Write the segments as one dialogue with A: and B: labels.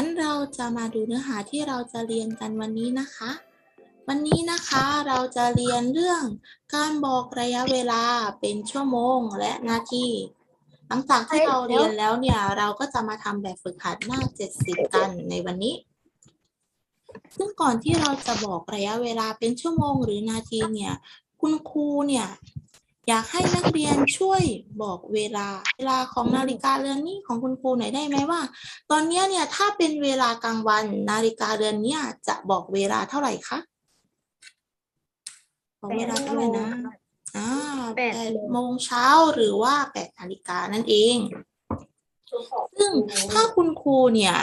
A: งั้นเราจะมาดูเนื้อหาที่เราจะเรียนกันวันนี้นะคะ วันนี้นะคะเราจะเรียนเรื่องการบอกระยะเวลาเป็นชั่วโมงและนาทีหลังจากที่เราเรียนแล้วเนี่ย เราก็จะมาทำแบบฝึกหัดหน้า 70 กันในวันนี้ ซึ่งก่อนที่เราจะบอกระยะเวลาเป็นชั่วโมงหรือนาทีเนี่ย คุณครูเนี่ย อยากให้นักเรียนช่วยบอกเวลา เวลาของนาฬิกาเรือนนี้ของคุณครูหน่อยได้ไหมว่า ตอนเนี้ยเนี่ยถ้าเป็นเวลากลางวันนาฬิกาเรือนเนี้ยจะบอกเวลาเท่าไหร่คะบอกเวลาเท่าไหร่นะอ่า
B: แป
A: แป
B: ด
A: ดโมงเช้าหรือว่าแปดนาฬิกานั่นเอง ซึ่งถ้าคุณครูเนี่ย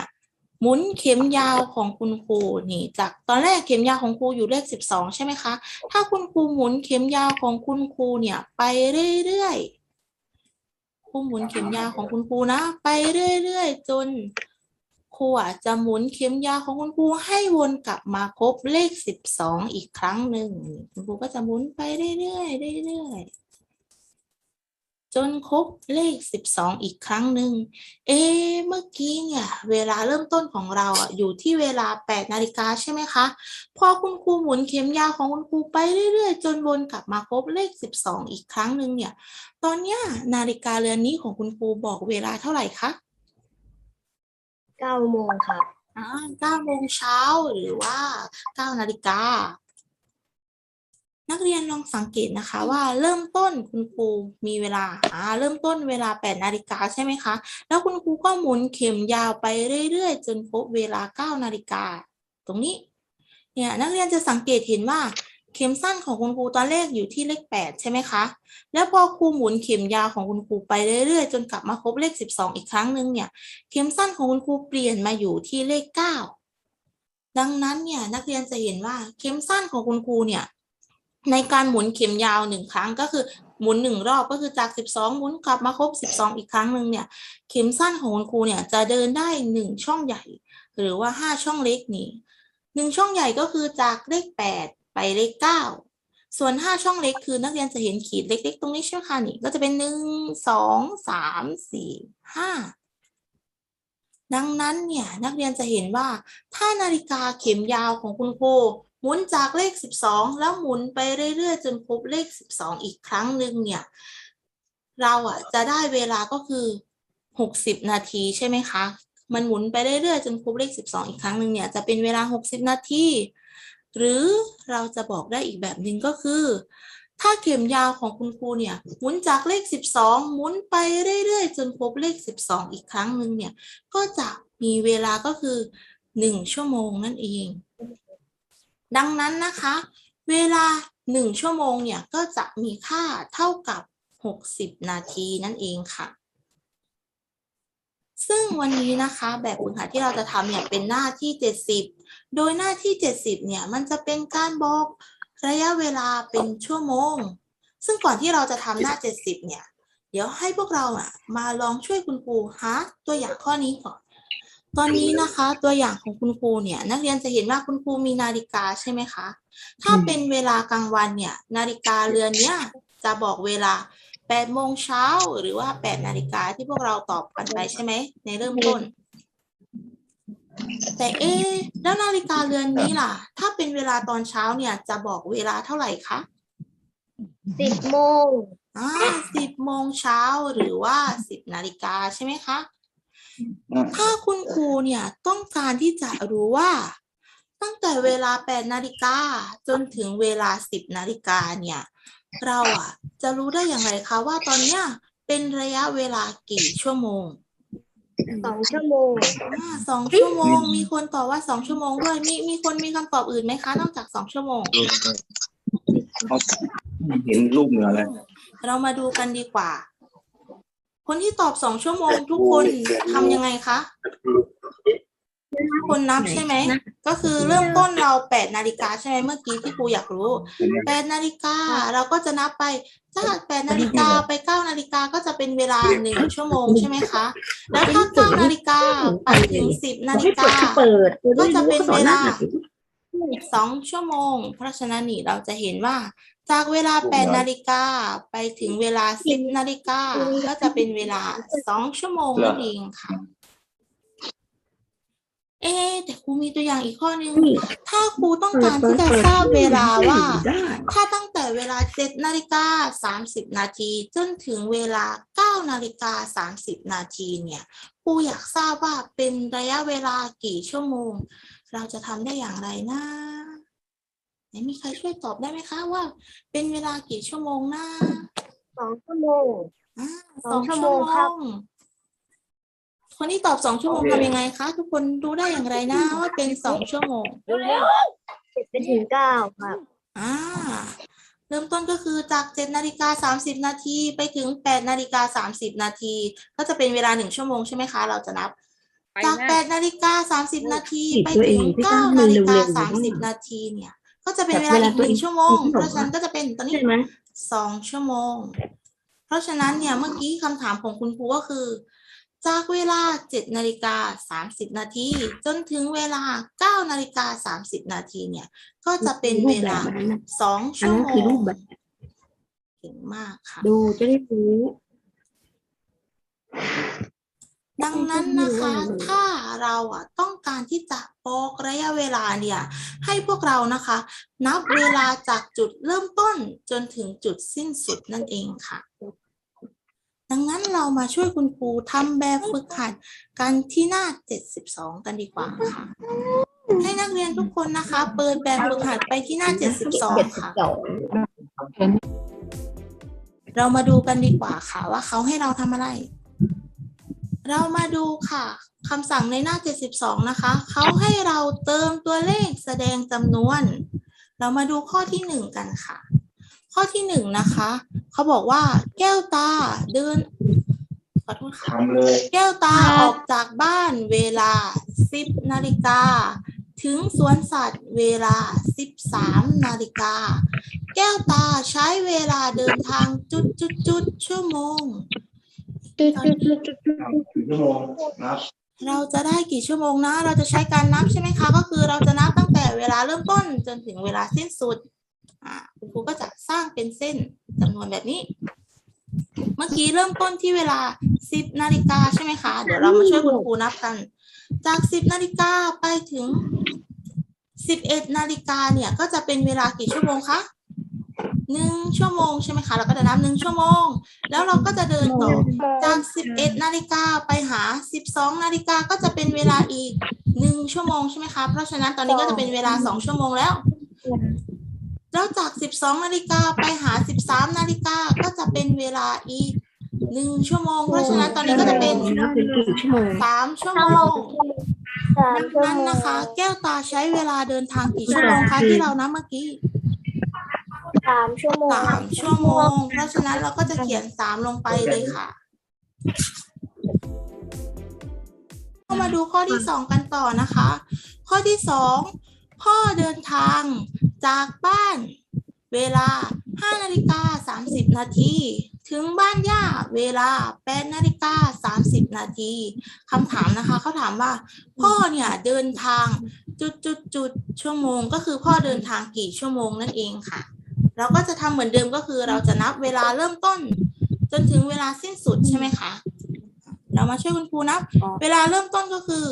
A: หมุนเข็มยาวของคุณครูนี่จากตอนแรกเข็มยาวของครูอยู่เลขสิบสองใช่ไหมคะ ถ้าคุณครูหมุนเข็มยาวของคุณครูเนี่ย ไปเรื่อยๆครูหมุนเข็มยาวของคุณครูนะ ไปเรื่อยๆจนครูอะจะหมุนเข็มยาวของคุณครูให้วนกลับมาครบเลขสิบสองอีกครั้งหนึ่งคุณครูก็จะหมุนไปเรื่อยๆเรื่อยๆ จนครบเลขสิบสองอีกครั้งหนึ่ง เอ๊ะเมื่อกี้เนี่ย เวลาเริ่มต้นของเราอะอยู่ที่เวลาแปดนาฬิกาใช่ไหมคะ พอคุณครูหมุนเข็มยาวของคุณครูไปเรื่อยๆ จนวนกลับมาครบเลขสิบสองอีกครั้งหนึ่งเนี่ย ตอนเนี้ยนาฬิกาเรือนนี้ของคุณครูบอกเวลาเท่าไหร่คะ
B: เก้าโมงครับ
A: อ่าเก้าโมงเช้าหรือว่าเก้านาฬิกา นักเรียนลองสังเกตนะคะว่าเริ่มต้นคุณครูมีเวลาอ่าเริ่มต้นเวลาแปดนาฬิกาใช่ไหมคะ แล้วคุณครูก็หมุนเข็มยาวไปเรื่อยๆ จนครบเวลาเก้านาฬิกา ตรงนี้ เนี่ยนักเรียนจะสังเกตเห็นว่าเข็มสั้นของคุณครูตอนแรกอยู่ที่เลขแปดใช่ไหมคะ แล้วพอครูหมุนเข็มยาวของคุณครูไปเรื่อยๆ จนกลับมาครบเลขสิบสองอีกครั้งหนึ่งเนี่ย เข็มสั้นของคุณครูเปลี่ยนมาอยู่ที่เลขเก้าดังนั้นเนี่ยนักเรียนจะเห็นว่าเข็มสั้นของคุณครูเนี่ย ในการหมุนเข็มยาวหนึ่งครั้งก็คือหมุนหนึ่งรอบก็คือจากสิบสองหมุนกลับมาครบสิบสองอีกครั้งหนึ่งเนี่ย เข็มสั้นของคุณครูเนี่ยจะเดินได้หนึ่งช่องใหญ่ หรือว่าห้าช่องเล็กนี่หนึ่งช่องใหญ่ก็คือจากเลขแปดไปเลขเก้าส่วนห้าช่องเล็กคือนักเรียนจะเห็นขีดเล็ก ๆ ตรงนี้ใช่ไหมคะนี่ก็จะเป็นหนึ่งสองสามสี่ห้าดังนั้นเนี่ยนักเรียนจะเห็นว่าถ้านาฬิกาเข็มยาวของคุณครูหมุนจากเลข 12 แล้วหมุนไปเรื่อยๆ จนครบเลข 12 อีกครั้งหนึ่งเนี่ย เราอะจะได้เวลาก็คือ 60 นาทีใช่ไหมคะ มันหมุนไปเรื่อยๆ จนครบเลข 12 อีกครั้งหนึ่งเนี่ยจะเป็นเวลา 60 นาที หรือเราจะบอกได้อีกแบบหนึ่งก็คือ ถ้าเข็มยาวของคุณครูเนี่ยหมุนจากเลข 12 หมุนไปเรื่อยๆ จนครบเลข 12 อีกครั้งหนึ่งเนี่ยก็จะมีเวลาก็คือ 1 ชั่วโมงนั่นเอง ดังนั้นนะคะ เวลา 1 ชั่วโมงเนี่ย ก็จะมีค่าเท่ากับ 60 นาทีนั่นเองค่ะ ซึ่งวันนี้นะคะแบบฝึกหัดที่เราจะทำเนี่ยเป็นหน้าที่ 70 โดยหน้าที่ 70 เนี่ย มันจะเป็นการบอกระยะเวลาเป็นชั่วโมง ซึ่งก่อนที่เราจะทำหน้า 70 เนี่ย เดี๋ยวให้พวกเราอะมาลองช่วยคุณครูหาตัวอย่างข้อนี้ก่อน ตอนนี้นะคะ ตัวอย่างของคุณครูเนี่ย นักเรียนจะเห็นว่าคุณครูมีนาฬิกาใช่ไหมคะ ถ้าเป็นเวลากลางวันเนี่ย นาฬิกาเรือนเนี้ยจะบอกเวลา8โมงเช้าหรือว่า8นาฬิกาที่พวกเราตอบกันไปใช่ไหมในเริ่มต้น แต่เอ๊ะแล้วนาฬิกาเรือนนี้ล่ะ ถ้าเป็นเวลาตอนเช้าเนี่ย จะบอกเวลาเท่าไหร่คะ
B: สิบโมง
A: อ่าสิบโมงเช้าหรือว่าสิบนาฬิกาใช่ไหมคะ ถ้าคุณครูเนี่ยต้องการที่จะรู้ว่า ตั้งแต่เวลาแปดนาฬิกาจนถึงเวลาสิบนาฬิกาเนี่ย เราอะ จะรู้ได้อย่างไรคะว่าตอนเนี้ยเป็นระยะเวลากี่ชั่วโมง
B: สองชั่วโมง
A: อ่าสองชั่วโมง มีคนตอบว่าสองชั่วโมงด้วยมีมีคนมีคำตอบอื่นไหมคะ นอกจากสองชั่วโมง
C: เขาเห็นรูปเหนือเลย
A: เรามาดูกันดีกว่า คนที่ตอบสองชั่วโมงทุกคนทำยังไงคะทุกคนนับใช่ไหม ก็คือเริ่มต้นเราแปดนาฬิกาใช่ไหมเมื่อกี้ที่ครูอยากรู้แปดนาฬิกาเราก็จะนับไปถ้าแปดนาฬิกาไปเก้านาฬิกาก็จะเป็นเวลาหนึ่งชั่วโมงใช่ไหมคะ แล้วถ้าเก้านาฬิกาไปถึงสิบนาฬิกาก็จะเป็นเวลาสองชั่วโมง เพราะฉะนั้นนี่เราจะเห็นว่า จากเวลาแปดนาฬิกาไปถึงเวลาสิบนาฬิกาก็จะเป็นเวลาสองชั่วโมงนั่นเองค่ะรูมีตัวอย่างอีกข้อหนึ่งถ้าครูต้องการที่จะทราบเวลาว่า ถ้าตั้งแต่เวลา7นาฬิกา30นาทีจนถึงเวลา9นาฬิกา30นาทีเนี่ยครูอยากทราบว่าเป็นระยะเวลากี่ชั่วโมง เราจะทำได้อย่างไรนะไหน มีใครช่วยตอบได้ไหมคะว่า เป็นเวลากี่ชั่วโมงนะ
B: สองชั่วโมง
A: อ่า
B: สองชั่วโมงครับ
A: คนที่ตอบสองชั่วโมงทำยังไงคะ ทุกคนรู้ได้อย่างไรนะว่าเป็นสองชั่วโมง
B: เจ็ดไปถึงเก้าครับ
A: อ่าเริ่มต้นก็คือจาก7นาฬิกา30 นาทีไปถึง8นาฬิกา30 นาที ก็จะเป็นเวลา 1 ชั่วโมงใช่ไหมคะ เราจะนับ จาก8นาฬิกา30 นาที
D: ติด
A: ไป
D: ตัวเอ
A: ถึ
D: ง
A: ง
D: ที่ต้อง
A: 9นาฬิก
D: เร็วๆอยู่าบ้าง
A: 30 นาทีเนี่ย ก็จะเป็นเวลา
D: แบบเวลา
A: อีก
D: ตัว
A: ห
D: เอ
A: นึ่
D: ง
A: งชั่วโมง
D: ที่
A: เพ
D: บอก
A: ราะฉะนั้น
D: ว่า
A: ก็จะเป็นตอนนี้
D: ใช่ไหม
A: สองชั่วโมง เพราะฉะนั้นเนี่ยเมื่อกี้คำถามของคุณครูก็คือ จากเวลา7นาฬิกา30นาทีจนถึงเวลา9นาฬิกา30นาทีเนี่ย ก็จะเป็นเวลา
D: รูปแบบนั้นน่ะ
A: สอง
D: อัน
A: ชั่ว
D: นั้น
A: โม
D: คือรู
A: ง
D: ปแบบ
A: เก่งมากค่ะ
D: ดูจะได้รู้
A: ดังนั้นนะคะ
D: ไม่รู้เลย
A: ถ้าเราอะต้องการที่จะบอกระยะเวลาเนี่ย ให้พวกเรานะคะ นับเวลาจากจุดเริ่มต้นจนถึงจุดสิ้นสุดนั่นเองค่ะ ดังนั้นเรามาช่วยคุณครูทำแบบฝึกหัดกันที่หน้า 72 กันดีกว่าค่ะ ให้นักเรียนทุกคนนะคะ เปิดแบบฝึกหัดไปที่หน้า 72 ค่ะเรามาดูกันดีกว่าค่ะว่าเขาให้เราทำอะไร เรามาดูค่ะคำสั่งในหน้า 72 นะคะ เขาให้เราเติมตัวเลขแสดงจำนวน เรามาดูข้อที่หนึ่งกันค่ะ ข้อที่หนึ่งนะคะ เขาบอกว่าแก้วตาเดินขอโทษค่ะ
C: ทำเลย
A: แก้วตาออกจากบ้านเวลา 10 นาฬิกา ถึงสวนสัตว์เวลา 13 นาฬิกา แก้วตาใช้เวลาเดินทางจุดจุดจุดๆๆชั่วโมง
C: กี่ชั่วโมงนับ
A: เราจะได้กี่ชั่วโมงนะ เราจะใช้การนับใช่ไหมคะ ก็คือเราจะนับตั้งแต่เวลาเริ่มต้นจนถึงเวลาสิ้นสุด อ่าคุณครูก็จะสร้างเป็นเส้นจำนวนแบบนี้ เมื่อกี้เริ่มต้นที่เวลา 10นาฬิกาใช่ไหมคะ เดี๋ยวเรามาช่วยคุณครูนับกัน จาก 10นาฬิกาไปถึง 11นาฬิกาเนี่ยก็จะเป็นเวลากี่ชั่วโมงคะ หนึ่งชั่วโมงใช่ไหมคะ เราก็จะนับหนึ่งชั่วโมง แล้วเราก็จะเดินต่อจาก11นาฬิกาไปหา12นาฬิกาก็จะเป็นเวลาอีก1ชั่วโมงใช่ไหมคะ เพราะฉะนั้นตอนนี้ก็จะเป็นเวลา2ชั่วโมงแล้ว แล้วจาก12นาฬิกาไปหา13นาฬิกาก็จะเป็นเวลาอีก1ชั่วโมง เพราะฉะนั้นตอนนี้ก็จะเป็น
D: นับเป็นกี่ชั่วโมง
A: 3ชั่วโมง
B: สาม
A: ดัง
B: ชั่ว
A: นั้น
B: โมง
A: นะคะ แก้วตาใช้เวลาเดินทางกี่ชั่วโมงคะที่เรานับเมื่อกี้
B: สามชั่วโมง
A: สามชั่วโมง เพราะฉะนั้นเราก็จะเขียนสามลงไปเลยค่ะเรามาดูข้อที่สองกันต่อนะคะ ข้อที่สองพ่อเดินทางจากบ้านเวลาห้านาฬิกาสามสิบนาที ถึงบ้านย่าเวลาแปดนาฬิกาสามสิบนาทีคำถามนะคะเขาถามว่า พ่อเนี่ยเดินทางจุดจุดจุดชั่วโมง ก็คือพ่อเดินทางกี่ชั่วโมงนั่นเองค่ะ เราก็จะทำเหมือนเดิมก็คือ เราจะนับเวลาเริ่มต้น จนถึงเวลาสิ้นสุดใช่ไหมคะ เรามาช่วยคุณครูนับ เวลาเริ่มต้นก็คือ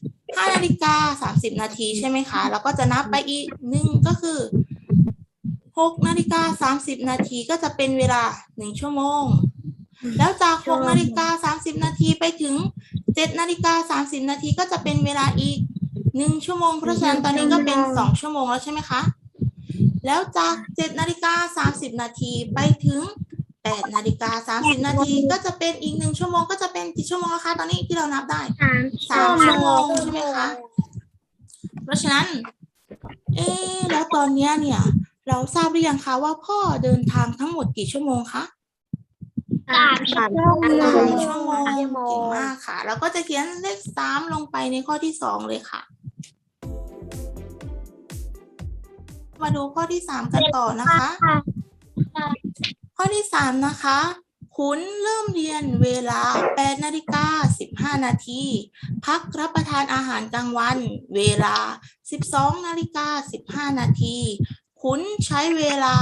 A: 5นาฬิกา30นาทีใช่ไหมคะ แล้วก็จะนับไปอีกหนึ่งก็คือ6นาฬิกา30นาทีก็จะเป็นเวลา1ชั่วโมง แล้วจาก6นาฬิกา30นาทีไปถึง7นาฬิกา30นาทีก็จะเป็นเวลาอีก1ชั่วโมง เพราะฉะนั้นตอนนี้ก็เป็น2ชั่วโมงแล้วใช่ไหมคะ แล้วจาก7นาฬิกา30 นาทีไปถึง8นาฬิกา30 นาทีก็จะเป็นอีกหนึ่งชั่วโมงก็จะเป็นกี่ชั่วโมงนะคะตอนนี้ที่เรานับได้
B: สาม
A: สามชั่วโมงใช่ไหมคะเพราะฉะนั้น เอ๊ะแล้วตอนเนี้ยเนี่ย เราทราบหรือยังคะว่าพ่อเดินทางทั้งหมดกี่ชั่วโมงคะ
B: สามชั่วโมง
A: สามชั่วโมงเก่งมากค่ะ แล้วก็จะเขียนเลขสามลงไปในข้อที่สองเลยค่ะ มาดูข้อที่สามกันต่อนะคะ ข้อที่สามนะคะขุนเริ่มเรียนเวลา8นาฬิกา15นาที พักรับประทานอาหารกลางวัน เวลา12นาฬิกา15นาทีขุนใช้เวลา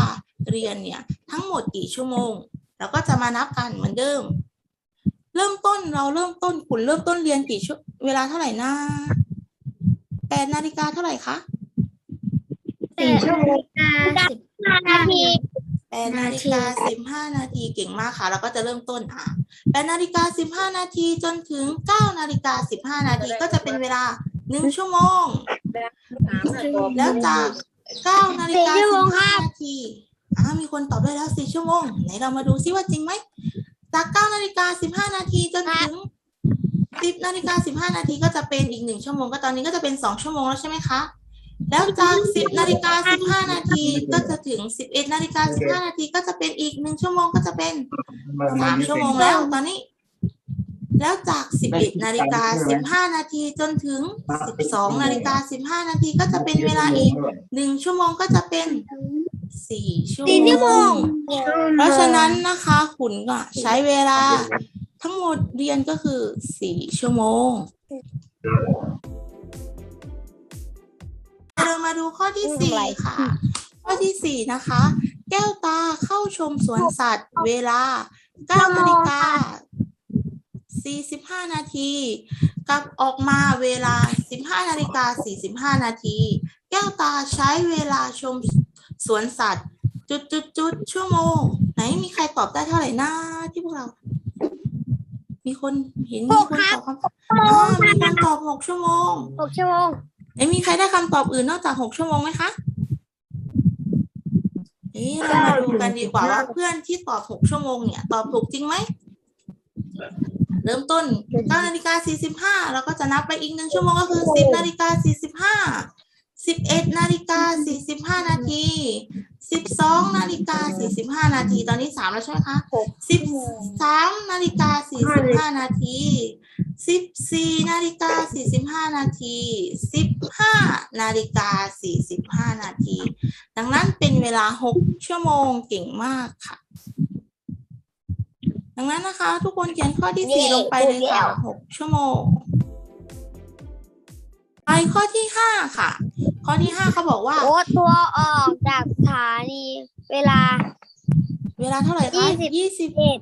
A: เรียนเนี่ยทั้งหมดกี่ชั่วโมงเราก็จะมานับกันเหมือนเดิม เริ่มต้นเราเริ่มต้นขุนเริ่มต้นเรียนกี่ชั่วเวลาเท่าไหร่นะแปดนาฬิกาเท่าไหร่คะ
B: สี่ชั่วโมงสิบห้านาที
A: แปดนาฬิกาสิบห้านาทีเก่งมากค่ะแล้วก็จะเริ่มต้นอะแปดนาฬิกาสิบห้านาทีจนถึงเก้านาฬิกาสิบห้านาทีก็จะเป็นเวลาหนึ่งชั่วโมง แล้วจากเก้านาฬิกาสิบห้านาทีอ่ามีคนตอบได้แล้วสี่ชั่วโมงไหนเรามาดูซิว่าจริงไหมจากเก้านาฬิกาสิบห้านาทีจนถึงสิบนาฬิกาสิบห้านาทีก็จะเป็นอีกหนึ่งชั่วโมงก็ตอนนี้ก็จะเป็นสองชั่วโมงแล้วใช่ไหมคะ แล้วจากสิบนาฬิกาสิบห้านาทีก็จะถึงสิบเอ็ดนาฬิกาสิบห้านาทีก็จะเป็นอีกหนึ่งชั่วโมงก็จะเป็นสามชั่วโมงแล้วตอนนี้ แล้วจาก 11นาฬิกา15นาทีจนถึง 12นาฬิกา15นาทีก็จะเป็นเวลาอีก1ชั่วโมงก็จะเป็น4ชั่วโมง เพราะฉะนั้นนะคะคุณก็ใช้เวลาทั้งหมดเรียนก็คือ4ชั่วโมง เรามาดูข้อที่4ค่ะ ข้อที่4นะคะ แก้วตาเข้าชมสวนสัตว์ เวลา9นาฬิกา45นาทีกลับออกมาเวลา15นาฬิกา45นาทีแก้วตาใช้เวลาชมสวนสัตว์ จุดจุดจุดๆๆชั่วโมง ไหนมีใครตอบได้เท่าไหร่นะที่พวกเรา มีคนเห็นมีคนตอบคำตอบอ่ามีคนตอบ6ชั่วโมง
B: หกชั่วโมง
A: เอ๊ะมีใครได้คำตอบอื่นนอกจากหกชั่วโมงไหมคะเอ๊ะเรามาดูกันดีกว่าว่าเพื่อนที่ตอบหกชั่วโมงเนี่ยตอบถูกจริงไหม เริ่มต้นเก้านาฬิกาสี่สิบห้าเราก็จะนับไปอีกหนึ่งชั่วโมงก็คือสิบนาฬิกาสี่สิบห้าสิบเอ็ดนาฬิกาสี่สิบห้านาทีสิบสองนาฬิกาสี่สิบห้านาที ตอนนี้สามแล้วใช่ไหมคะสิบสามนาฬิกาสี่สิบห้านาที สิบสี่นาฬิกาสี่สิบห้านาทีสิบห้านาฬิกาสี่สิบห้านาที ดังนั้นเป็นเวลาหกชั่วโมงเก่งมากค่ะ ดังนั้นนะคะ ทุกคนเขียนข้อที่สี่ลงไปเลยค่ะหกชั่วโมง ไปข้อที่ห้าค่ะ ข้อที่ห้าเขาบอกว่า
B: โอ้ตัวออกจากสถานีเวลา
A: เวลาเท่าไหร่คะ
B: ยี่สิบ
A: ยี่สิบ
B: เอ็ด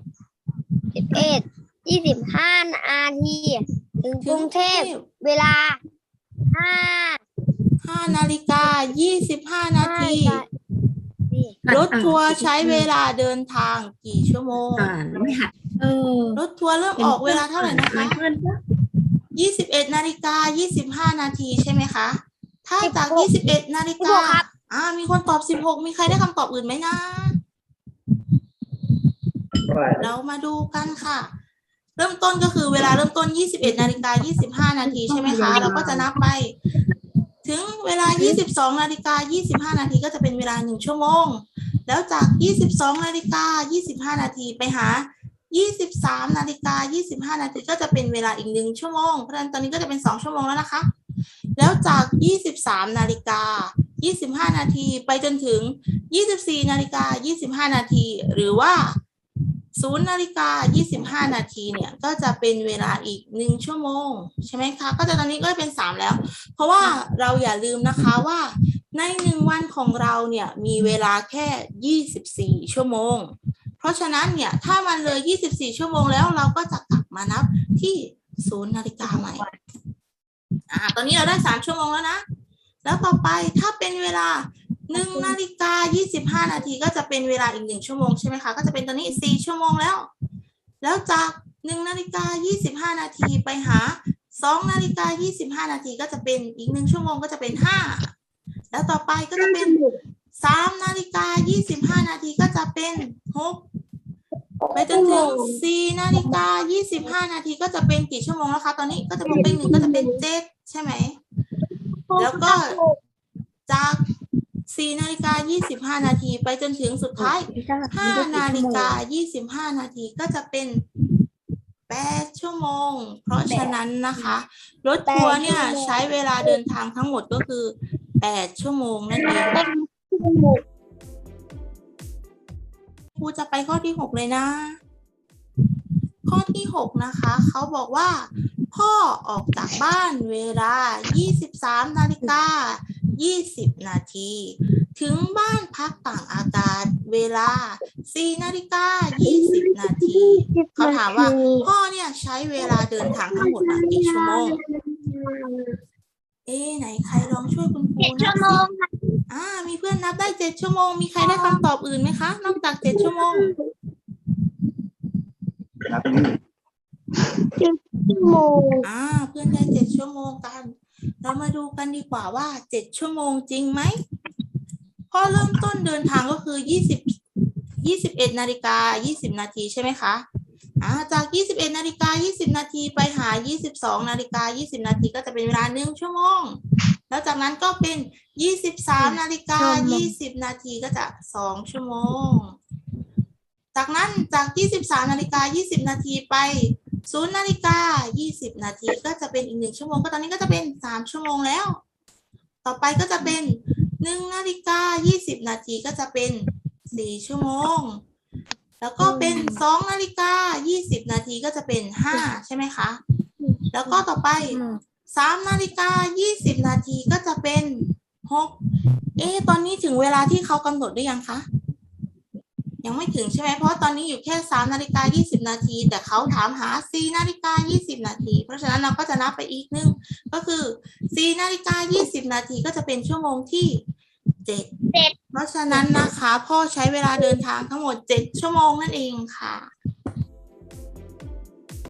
B: สิบเอ็ด ยี่สิบห้านาที ถึงกรุงเทพเวลาห้า
A: ห้านาฬิกายี่สิบห้านาที
B: นี่
A: รถทัวร์ใช้เวลาเดินทางกี่ชั่วโมง
D: อ่านไม่หัดเออ
A: รถทัวร์เริ่มออกเวลาเท่าไหร่นะคะ
D: เพื่อนปะ
A: ยี่สิบเอ็ดนาฬิกายี่สิบห้านาทีใช่ไหมคะ ถ้าจากยี่สิบเอ็ดนาฬิกาอ่า มีคนตอบสิบหกมีใครได้คำตอบอื่นไหมนะ เรามาดูกันค่ะ เริ่มต้นก็คือเวลาเริ่มต้น 21นาฬิกา25 นาทีใช่ไหมคะ เราก็จะนับไป ถึงเวลา 22นาฬิกา25 นาทีก็จะเป็นเวลา 1 ชั่วโมง แล้วจาก 22นาฬิกา25 นาทีไปหา 23นาฬิกา25 นาทีก็จะเป็นเวลาอีก 1 ชั่วโมง เพราะฉะนั้นตอนนี้ก็จะเป็น 2 ชั่วโมงแล้วนะคะ แล้วจาก 23นาฬิกา25 นาทีไปจนถึง 24นาฬิกา25 นาที หรือว่า ศูนย์นาฬิกา25 นาทีเนี่ยก็จะเป็นเวลาอีกหนึ่งชั่วโมง ใช่ไหมคะ ก็จะตอนนี้ก็เป็นสามแล้ว เพราะว่าเราอย่าลืมนะคะว่าในหนึ่งวันของเราเนี่ยมีเวลาแค่ 24 ชั่วโมง เพราะฉะนั้นเนี่ยถ้ามันเลย 24 ชั่วโมงแล้วเราก็จะกลับมานับที่ศูนย์นาฬิกาใหม่อ่าตอนนี้เราได้สามชั่วโมงแล้วนะ แล้วต่อไปถ้าเป็นเวลา หนึ่งนาฬิกายี่สิบห้านาทีก็จะเป็นเวลาอีกหนึ่งชั่วโมงใช่ไหมคะ ก็จะเป็นตอนนี้สี่ชั่วโมงแล้ว แล้วจากหนึ่งนาฬิกายี่สิบห้านาทีไปหาสองนาฬิกายี่สิบห้านาทีก็จะเป็นอีกหนึ่งชั่วโมงก็จะเป็นห้าแล้วต่อไปก็จะเป็นสามนาฬิกายี่สิบห้านาทีก็จะเป็นหกไปจนถึงสี่นาฬิกายี่สิบห้านาทีก็จะเป็นกี่ชั่วโมงแล้วคะ ตอนนี้ก็จะบวกไปหนึ่งก็จะเป็นเจ็ดใช่ไหม แล้วก็จาก สี่นาฬิกายี่สิบห้านาทีไปจนถึงสุดท้ายห้านาฬิกายี่สิบห้านาทีก็จะเป็นแปดชั่วโมง เพราะฉะนั้นนะคะ รถทัวร์เนี่ยใช้เวลาเดินทางทั้งหมดก็คือแปดชั่วโมงนั่นเองครูจะไปข้อที่หกเลยนะ ข้อที่หกนะคะ เขาบอกว่า พ่อออกจากบ้านเวลา 23 นาฬิกา 20 นาที ถึงบ้านพักต่างอากาศเวลา 4 นาฬิกา 20 นาที เขาถามว่าพ่อเนี่ยใช้เวลาเดินทางทั้งหมดอะกี่ชั่วโมง เอ๊ะไหนใครลองช่วยคุณครู
B: เจ็ด
A: นั
B: ชั่
A: บ
B: วโม
A: สิ
B: งค่ะ
A: อ่า มีเพื่อนนับได้เจ็ดชั่วโมง มีใครได้คำตอบอื่นไหมคะ นอกจากเจ็ดชั่วโมง
C: ครับตรงนี้
B: ชั่วโมง
A: อ่า เพื่อนได้เจ็ดชั่วโมงกัน เรามาดูกันดีกว่าว่าเจ็ดชั่วโมงจริงไหมพอเริ่มต้นเดินทางก็คือยี่สิบยี่สิบเอ็ดนาฬิกายี่สิบนาทีใช่ไหมคะอ่าจากยี่สิบเอ็ดนาฬิกายี่สิบนาทีไปหายี่สิบสองนาฬิกายี่สิบนาทีก็จะเป็นเวลาหนึ่งชั่วโมง แล้วจากนั้นก็เป็นยี่สิบสามนาฬิกายี่สิบนาทีก็จะสองชั่วโมง จากนั้นจากยี่สิบสามนาฬิกายี่สิบนาทีไป ศูนย์นาฬิกายี่สิบนาทีก็จะเป็นอีกหนึ่งชั่วโมง ก็ตอนนี้ก็จะเป็นสามชั่วโมงแล้ว ต่อไปก็จะเป็นหนึ่งนาฬิกายี่สิบนาทีก็จะเป็นสี่ชั่วโมง แล้วก็เป็นสองนาฬิกายี่สิบนาทีก็จะเป็นห้าใช่ไหมคะ แล้วก็ต่อไปสามนาฬิกายี่สิบนาทีก็จะเป็นหกเอ๊ะตอนนี้ถึงเวลาที่เขากำหนดหรือยังคะ ยังไม่ถึงใช่ไหมเพราะตอนนี้อยู่แค่สามนาฬิกายี่สิบนาที แต่เขาถามหาสี่นาฬิกายี่สิบนาที เพราะฉะนั้นเราก็จะนับไปอีกหนึ่งก็คือสี่นาฬิกายี่สิบนาทีก็จะเป็นชั่วโมงที่เจ็ด
B: เจ็ด
A: เพราะฉะนั้นนะคะ พ่อใช้เวลาเดินทางทั้งหมดเจ็ดชั่วโมงนั่นเองค่ะ